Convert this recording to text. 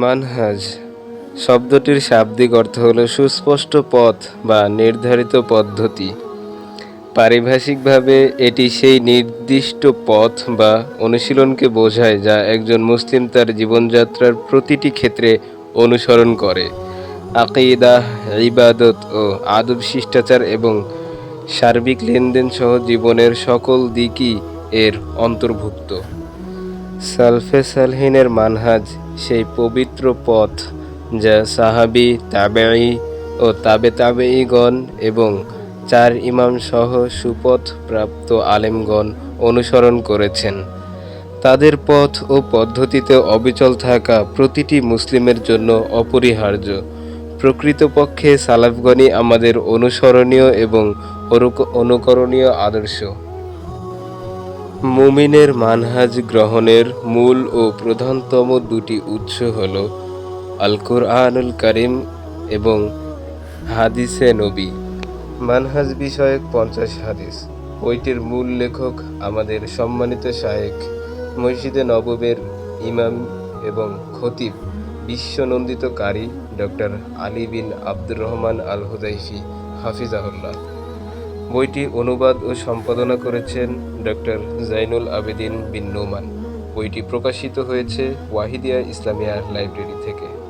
মানহাজ শব্দটির শাব্দিক অর্থ হল সুস্পষ্ট পথ বা নির্ধারিত পদ্ধতি। পারিভাষিকভাবে এটি সেই নির্দিষ্ট পথ বা অনুশীলনকে বোঝায় যা একজন মুসলিম তার জীবনযাত্রার প্রতিটি ক্ষেত্রে অনুসরণ করে। আকিদাহ ইবাদত ও আদব শিষ্টাচার এবং সার্বিক লেনদেন সহ জীবনের সকল দিকই এর অন্তর্ভুক্ত। সালফে সালহিনের মানহাজ, সেই পবিত্র পথ যা সাহাবি, তাবেঈ ও তাবে তাবেঈগণ এবং চার ইমাম সহ সুপথ প্রাপ্ত আলেমগণ অনুসরণ করেছেন। তাদের পথ ও পদ্ধতিতে অবিচল থাকা প্রতিটি মুসলিমের জন্য অপরিহার্য। প্রকৃতপক্ষে সালাফগণই আমাদের অনুসরণীয় এবং অনুক- অনুকরণীয় আদর্শ। মুমিনের মানহাজ গ্রহণের মূল ও প্রধানতম দুটি উৎস হল আল কুরআনুল করিম এবং হাদিসে নবী। মানহাজ বিষয়ক পঞ্চাশ হাদিস। বইটির মূল লেখক আমাদের সম্মানিত শায়েক মসজিদে নববের ইমাম এবং খতিব বিশ্বনন্দিত কারি doctor Ali bin Abdur Rahman al Hudhaifi হাফিজাহুল্লাহ। বইটি অনুবাদ ও সম্পাদনা করেছেন ডক্টর জাইনুল আবেদিন বিন নোমান। বইটি প্রকাশিত হয়েছে ওয়াহিদিয়া ইসলামিয়া লাইব্রেরি থেকে।